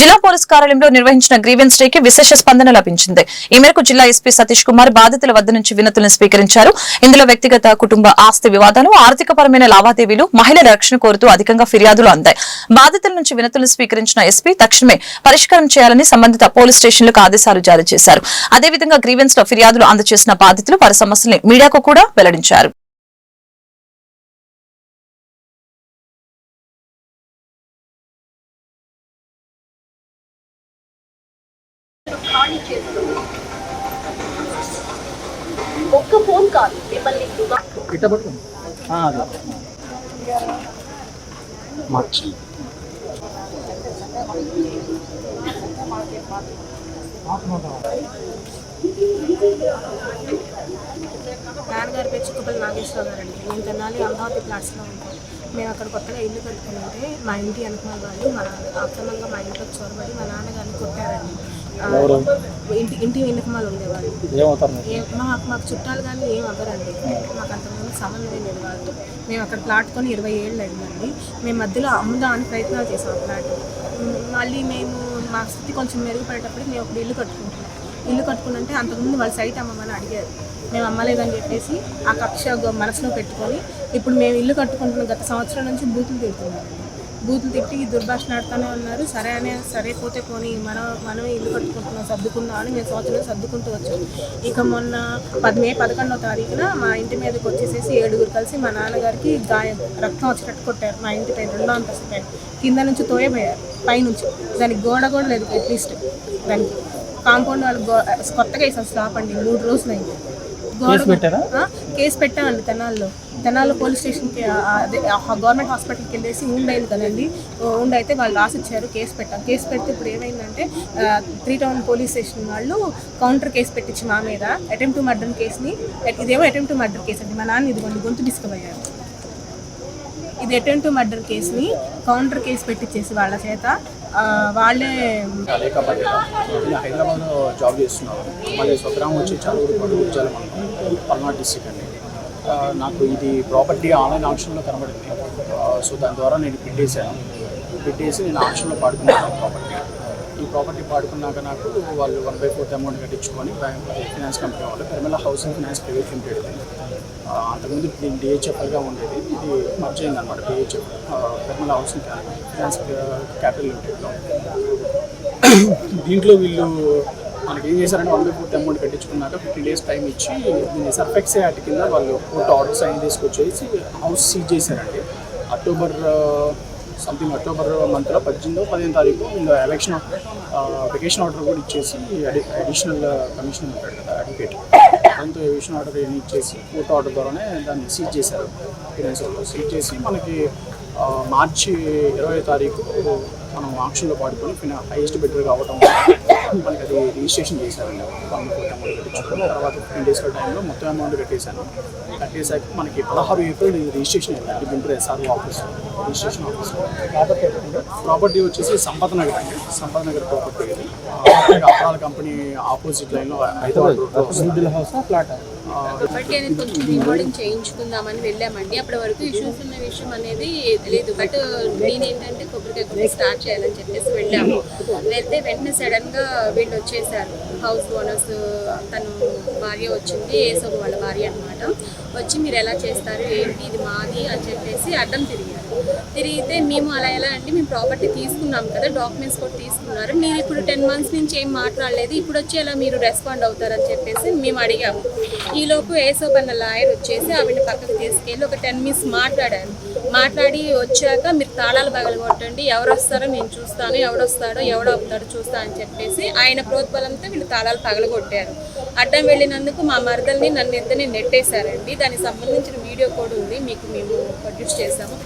జిల్లా పోలీస్ కార్యాలయంలో నిర్వహించిన గ్రీవెన్స్ డేకి విశేష స్పందన లభించింది. ఈ మేరకు జిల్లా ఎస్పీ సతీష్ కుమార్ బాధితుల వద్ద నుంచి వినతులను స్వీకరించారు. ఇందులో వ్యక్తిగత కుటుంబ ఆస్తి వివాదాలు ఆర్థికపరమైన లావాదేవీలు మహిళల రక్షణ కోరుతూ అధికంగా ఫిర్యాదులు అందాయి. బాధితుల నుంచి వినతులను స్వీకరించిన ఎస్పీ తక్షణమే పరిష్కారం చేయాలని సంబంధిత పోలీస్ స్టేషన్లకు ఆదేశాలు జారీ చేశారు. అదేవిధంగా గ్రీవెన్స్లో ఫిర్యాదులు అందజేసిన బాధితులు వారి సమస్యల్ని మీడియాకు కూడా వెల్లడించారు. ఖాళీ చేస్తుంది. ఒక్క ఫోన్ కాల్ మిమ్మల్ని మార్చి నాన్నగారి పేరు చిక్కుపల్లి నాగేశ్వరరావు గారు అండి నేను తెనాలి? అమరావతి ప్లాట్స్లో ఉంటాం. మేము అక్కడ కొత్తగా ఇల్లు కట్టుకుని ఉంటే మా ఇంటి వెనకమాల వాళ్ళు మా అక్రమంగా మా ఇంట్లోకి చొరబడి మా నాన్నగారిని కొట్టారండి. ఇంటి ఇంటి వెనకమాల ఉండేవాళ్ళు. మాకు మాకు చుట్టాలు కానీ ఏం అవ్వరండి. మాకు అంతకుముందు సంబంధం లేదు వాళ్ళు. మేము అక్కడ ప్లాట్ కొని ఇరవై ఏళ్ళు అయిందండి. మేము మధ్యలో అమ్ముదామని ప్రయత్నాలు చేసాం ఆ ప్లాట్. మళ్ళీ మేము మా స్థితి కొంచెం మెరుగుపడేటప్పటికి మేము ఒక ఇల్లు కట్టుకుంటున్నాం. ఇల్లు కట్టుకుంటే అంతకుముందు వాళ్ళ సైట్ అమ్మమని అడిగారు. మేము అమ్మలేదని చెప్పేసి ఆ కక్ష మనసులో పెట్టుకొని ఇప్పుడు మేము ఇల్లు కట్టుకుంటున్నాం. గత సంవత్సరం నుంచి బూతులు తిడుతున్నాం. బూతులు తిట్టి దుర్భాషణ ఆడుతూనే ఉన్నారు. సరే అనే సరే పోతే పోనీ మనం మనం ఇల్లు కట్టుకుంటున్నాం సర్దుకుందాం అని మేము సంవత్సరం సర్దుకుంటూ వచ్చాం. ఇక మొన్న పది మే పదకొండవ తారీఖున మా ఇంటి మీదకి వచ్చేసేసి ఏడుగురు కలిసి మా నాన్నగారికి గాయం రక్తం వచ్చినట్టు కొట్టారు మా ఇంటి పైన రెండో అంతస్తు పైన కింద నుంచి తోయబోయారు. పైనుంచి. దానికి గోడ కూడా లేదు అట్లీస్ట్. దానికి కాంపౌండ్ వాళ్ళు గో కొత్తగా వేసారు స్లాప్ అండి. మూడు రోజులు అయింది కేసు పెట్టారా? ఆ, కేసు పెట్టామండి తెనాల్లో. తెనాల్లో పోలీస్ స్టేషన్కి అదే గవర్నమెంట్ హాస్పిటల్కి వెళ్ళేసి ఉండ్ అయింది కదండి. ఉండ్ అయితే వాళ్ళు రాసిచ్చారు కేసు పెట్టాం. కేసు పెడితే ఇప్పుడు ఏమైందంటే త్రీ టౌన్ పోలీస్ స్టేషన్ వాళ్ళు కౌంటర్ కేసు పెట్టించి మా మీద అటెంప్ట్ టు మర్డర్ కేసుని ఇదేమో అటెంప్ట్ టు మర్డర్ కేసు అండి. మా నాన్న ఇదిగోండి గొంతు డిస్కవ్ అయ్యారు. ఇది అటెంప్ట్ టు మర్డర్ కేసుని కౌంటర్ కేసు పెట్టించేసి వాళ్ళ చేత. వాళ్ళే లేక పడ్డా నేను హైదరాబాద్లో జాబ్ చేస్తున్నాను మళ్ళీ స్వగ్రామం వచ్చి చదువుకోవడం ఉద్యోగం పల్నాడు డిస్టిక్ అండి. నాకు ఇది ప్రాపర్టీ ఆన్లైన్ ఆప్షన్లో కనబడింది. సో దాని ద్వారా నేను పెట్టేశాను. పెట్టేసి నేను ఆప్షన్లో పాడుకున్నాను ప్రాపర్టీ ప్రాపర్టీ పాడుకున్నాక నాకు వాళ్ళు వన్ బై ఫోర్త్ అమౌంట్ కట్టించుకొని బ్యాంక్ ఫైనాన్స్ కంపెనీ వాళ్ళు Piramal housing finance private limited అంతకుముందు దీని డిహెచ్ఎఫ్ఎల్గా ఉండేది. ఇది మర్జ్ అయింది అనమాట DHF Piramal housing finance capital లిమిటెడ్లో దీంట్లో వీళ్ళు మనకి ఏం చేశారంటే వన్ బై ఫోర్త్ అమౌంట్ కట్టించుకున్నాక ఫిఫ్టీన్ డేస్ టైం ఇచ్చి దీన్ని సర్ఫెక్స్ యాక్ట్ కింద వాళ్ళు కోర్టు ఆర్డర్ సైన్ తీసుకొచ్చేసి హౌస్ సీజ్ చేశారండి. అక్టోబర్ సంథింగ్ అక్టోబర్ మంత్లో పద్దెనిమిదో పదిహేను తారీఖు వీళ్ళు ఎలక్షన్ వెకేషన్ ఆర్డర్ కూడా ఇచ్చేసి అడిషనల్ కమిషనర్ ఉంటాడు కదా అడ్వకేట్ దాంతో ఎవిషన్ ఆర్డర్ ఏమి ఇచ్చేసి కోర్టు ఆర్డర్ ద్వారానే దాన్ని సీజ్ చేశారు. ఫినాన్షియల్లో సీజ్ చేసి మనకి మార్చి ఇరవై తారీఖు మనం ఆక్షన్లో పాడుకొని ఫినా హైయెస్ట్ బెటర్ కావటం మనకి అది రిజిస్ట్రేషన్ చేశారండి పన్ను కోటి అమౌంట్ తర్వాత ఫిఫ్టీన్ డేస్ టైంలో మొత్తం అమౌంట్ కట్టేశాను కట్టేశాక మనకి పదహారు ఏప్రిల్ రిజిస్ట్రేషన్ అయింది Guntur SRO office registration office property వచ్చేసి సంపద నగర్ అండి సంపద నగర్ ప్రాపర్టీ ఇది కంపెనీ ఆపోజిట్ లైన్లో హైదరాబాద్ హౌస్ ఫ్లాట్ ఇప్పటికే అనేది కొంచెం రికార్డింగ్ చేయించుకుందామని వెళ్ళామండి. అప్పటి వరకు ఇష్యూస్ ఉన్న విషయం అనేది తెలియదు బట్ uh, నేనేంటంటే కొబ్బరికాయ కొబ్బరి స్టార్ట్ చేయాలని చెప్పేసి వెళ్ళాము. వెళ్తే వెంటనే సడన్గా వీళ్ళు వచ్చేసారు. హౌస్ ఓనర్స్ తను భార్య వచ్చింది. ఏసో వాళ్ళ భార్య అన్నమాట. వచ్చి మీరు ఎలా చేస్తారు ఏంటి ఇది మాది అని చెప్పేసి అడ్డం తిరిగారు. తిరిగితే మేము అలా ఎలా అంటే మేము ప్రాపర్టీ తీసుకున్నాం కదా డాక్యుమెంట్స్ కూడా తీసుకున్నారు. మీరు ఇప్పుడు టెన్ మంత్స్ నుంచి ఏం మాట్లాడలేదు ఇప్పుడు వచ్చి ఎలా మీరు రెస్పాండ్ అవుతారని చెప్పేసి మేము అడిగాము. ఈలోపు ఏసోప్ అన్న లాయర్ వచ్చేసి ఆవిడ పక్కకు తీసుకెళ్ళి ఒక టెన్ మినిట్స్ మాట్లాడాను మాట్లాడి వచ్చాక మీరు తాళాలు పగలగొట్టండి ఎవరు వస్తారో నేను చూస్తాను ఎవడు వస్తాడో ఎవడు అవుతాడో చూస్తా అని చెప్పేసి ఆయన ప్రోత్బలంతో వీళ్ళు తాళాలు పగలగొట్టారు. అడ్డం వెళ్ళినందుకు మా మరదల్ని నన్ను ఇద్దరిని నెట్టేశారండి. దానికి సంబంధించిన వీడియో కూడా ఉంది మీకు మేము ప్రొడ్యూస్ చేసాము